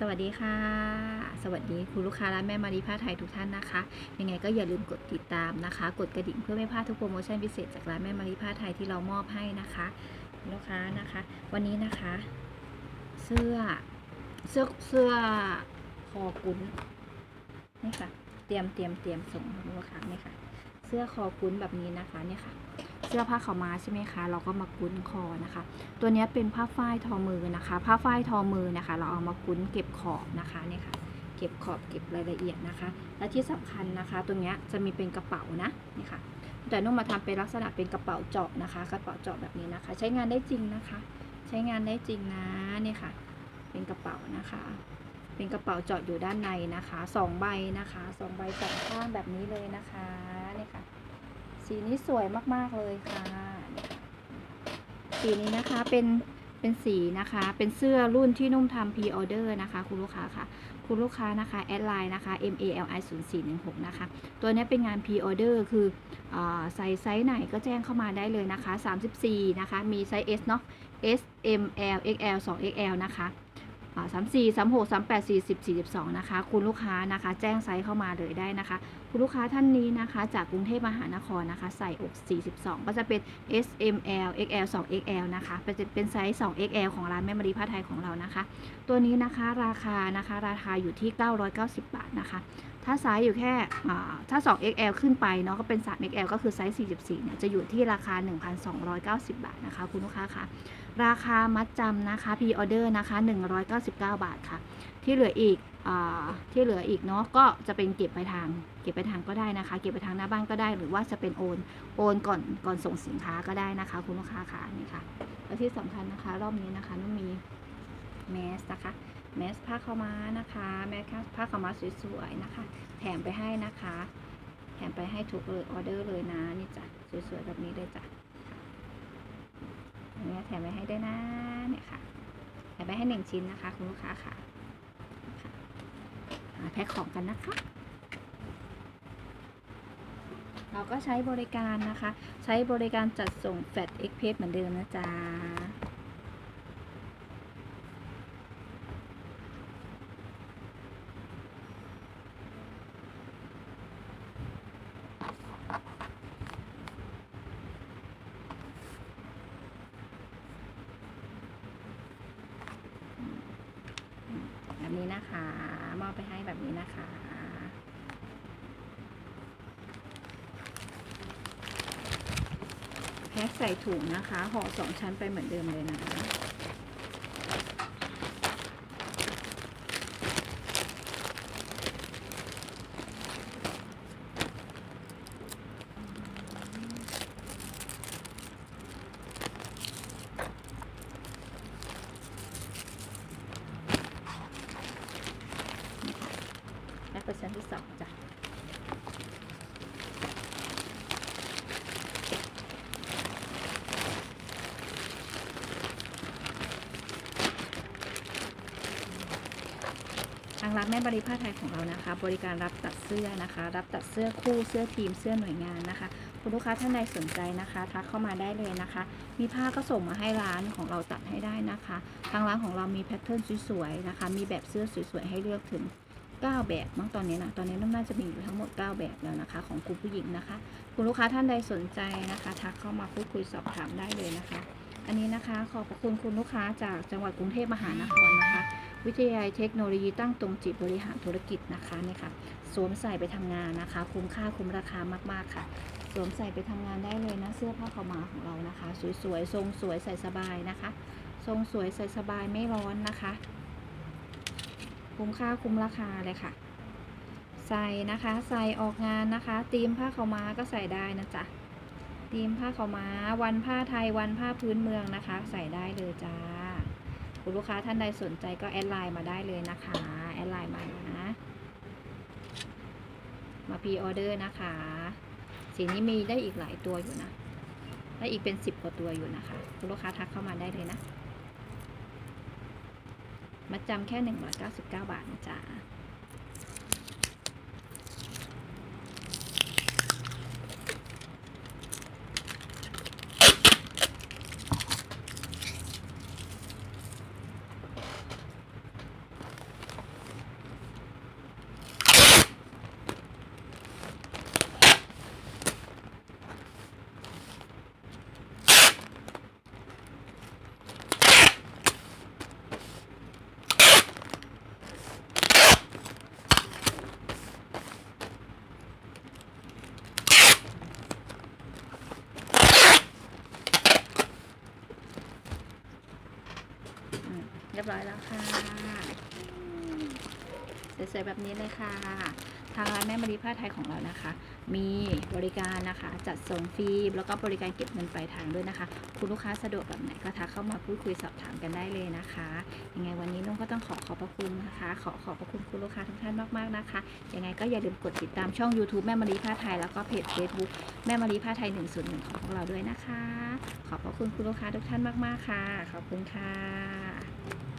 สวัสดีค่ะ สวัสดีคุณลูกค้าร้านแม่มารีผ้าไทยทุกท่านนะคะ ยังไงก็อย่าลืมกดติดตามนะคะ กดกระดิ่งเพื่อไม่พลาดทุกโปรโมชั่นพิเศษจากร้านแม่มารีผ้าไทยที่เรามอบให้นะคะลูกค้านะคะ วันนี้นะคะ เสื้อเสื้อเสื้อคอกุ้นนี่ค่ะ เตรียมเตรียมเตรียมส่งลูกค้านี่ค่ะ เสื้อคอกุ้นแบบนี้นะคะเนี่ยค่ะ สื้อผ้าขาวม้าใช่ไหมคะ เราก็มากุ้นคอนะคะ ตัวนี้เป็นผ้าฝ้ายทอมือนะคะ ผ้าฝ้ายทอมือนะคะ เราเอามากุ้นเก็บขอบนะคะเนี่ยค่ะ เก็บขอบเก็บรายละเอียดนะคะ และที่สำคัญนะคะ ตรงนี้จะมีเป็นกระเป๋านะนี่ค่ะ แต่นุ่มมาทำเป็นลักษณะเป็นกระเป๋าเจาะนะคะ กระเป๋าเจาะแบบนี้นะคะ ใช้งานได้จริงนะคะ ใช้งานได้จริงนะเนี่ยค่ะ เป็นกระเป๋านะคะเป็นกระเป๋าเจาะอยู่ด้านในนะคะสองใบนะคะสองใบสองข้างแบบนี้เลยนะคะนี่ค่ะ สีนี้สวยมากๆเลยค่ะเนี่ยค่ะ สีนี้นะคะเป็นเป็นสีนะคะ เป็นเสื้อรุ่นที่นุ่มทำพ r ออเดอร์นะคะ คุณลูกค้าค่ะคุณลูกค้านะคะแอดไลน์นะคะ M A L I 0 4 1 6นะคะ ตัวนี้เป็นงานพ r ออเดอร์คืออใส่ไซส์ไหนก็แจ้งเข้ามาได้เลยนะคะ 34 นะคะ มีไซส์ S เนาะ S M L X L 2 X L นะคะ สามสี่สามหกสามแปดสี่สิบสี่สิบสองนะคะ คุณลูกค้านะคะ แจ้งไซส์เข้ามาเลยได้นะคะ คุณลูกค้าท่านนี้นะคะ จากกรุงเทพมหานครนะคะ ใส่อกสี่สิบสองก็จะเป็น S M L X L สอง X L นะคะเป็นเป็นไซส์สอง X L ของร้านแม่มารีผ้าไทยของเรานะคะ ตัวนี้นะคะราคานะคะ ราคาอยู่ที่เก้าร้อยเก้าสิบบาทนะคะ ถ้าไซส์อยู่แค่ถ้า 2 XL ขึ้นไปเนาะก็เป็น 3 XL ก็คือไซส์ 44 เนี่ยจะอยู่ที่ราคา 1,290 บาทนะคะ คุณลูกค้าคะราคามัดจำนะคะพ r ออเดอร์นะคะ 199 บาทค่ะ ที่เหลืออีกอที่เหลืออีกเนาะก็จะเป็นเก็บไปทาง เก็บไปทางก็ได้นะคะ เก็บไปทางหน้าบ้านก็ได้ หรือว่าจะเป็นโอนโอนก่อนก่อนส่งสินค้าก็ได้นะคะ คุณลูกค้าค่ะนี่ค่ะและที่สำคัญนะคะ รอบนี้นะคะนุ่มมีแมสนะคะ แมสผ้าขาวม้านะคะแมสผ้าขาวม้าสวยๆนะคะ แถมไปให้นะคะ แถมไปให้ทุกเลยออเดอร์เลยนะนี่จ้ะสวยๆแบบนี้เลยจ้ะอันนี้แถมไปให้ได้นะเนี่ยค่ะแถมไปให้หนึ่งชิ้นนะคะคุณลูกค้าค่ะแพ็คของกันนะคะ เราก็ใช้บริการนะคะ ใช้บริการจัดส่งแฟดเอ็กเพสเหมือนเดิมนะจ๊ะ แบบ นี้นะคะ มอบไปให้แบบนี้นะคะ แพ็คใส่ถุงนะคะ ห่อสองชั้นไปเหมือนเดิมเลยนะคะเปอร์เซ็นต์ ที่สองจ้ะทางร้านแม่บริผ้าไทยของเรานะคะ บริการรับตัดเสื้อนะคะ รับตัดเสื้อคู่เสื้อทีมเสื้อหน่วยงานนะคะ คุณลูกค้าท่านใดสนใจนะคะทักเข้ามาได้เลยนะคะ มีผ้าก็ส่งมาให้ร้านของเราตัดให้ได้นะคะ ทางร้านของเรามีแพทเทิร์นสวยๆนะคะ มีแบบเสื้อสวยๆให้เลือกถึง 9 แบบมั้งตอนนี้นะตอนนี้น่าจะมีอยู่ทั้งหมด 9 แบบแล้วนะคะ ของคุณผู้หญิงนะคะ คุณลูกค้าท่านใดสนใจนะคะ ทักเข้ามาพูดคุยสอบถามได้เลยนะคะ อันนี้นะคะขอบพระคุณคุณลูกค้าจากจังหวัดกรุงเทพมหานครนะคะ วิทยาลัยเทคโนโลยีตั้งตรงจิตบริหารธุรกิจนะคะเนี่ยค่ะสวมใส่ไปทำงานนะคะ คุ้มค่าคุ้มราคามากๆค่ะสวมใส่ไปทำงานได้เลยนะ เสื้อผ้าขาวม้าของเรานะคะ สวยๆทรงสวยใส่สบายนะคะ ทรงสวยใส่สบายไม่ร้อนนะคะ คุ้มค่าคุ้มราคาเลยค่ะ ใส่นะคะ ใส่ออกงานนะคะตีมผ้าขาวม้าก็ใส่ได้นะจ๊ะตีมผ้าขาวม้า วันผ้าไทยวันผ้าพื้นเมืองนะคะ ใส่ได้เลยจ้าคุณลูกค้าท่านใดสนใจก็แอดไลน์มาได้เลยนะคะแอดไลน์มานะมาพีออเดอร์นะคะสีนี้มีได้อีกหลายตัวอยู่นะได้อีกเป็นสิบกว่าตัวอยู่นะคะ คุณลูกค้าทักเข้ามาได้เลยนะ มาจำแค่ 199 บาทนะจ๊ะ เรียบร้อยแล้วค่ะ สวยๆแบบนี้เลยค่ะ ทางร้านแม่มารีผ้าไทยของเรานะคะ มีบริการนะคะ จัดส่งฟรีแล้วก็บริการเก็บเงินปลายทางด้วยนะคะ คุณลูกค้าสะดวกแบบไหนก็ทักเข้ามาพูดคุยสอบถามกันได้เลยนะคะยังไงวันนี้นุ่งก็ต้องขอขอบพระคุณนะคะ ขอขอบพระคุณคุณลูกค้าทุกท่านมากๆนะคะยังไงก็อย่าลืมกดติดตามช่อง YouTube แม่มารีผ้าไทยแล้วก็เพจ Facebook แม่มารีผ้าไทย 101 ของพวกเราด้วยนะคะ ขอบพระคุณคุณลูกค้าทุกท่านมากๆค่ะ ขอบคุณค่ะ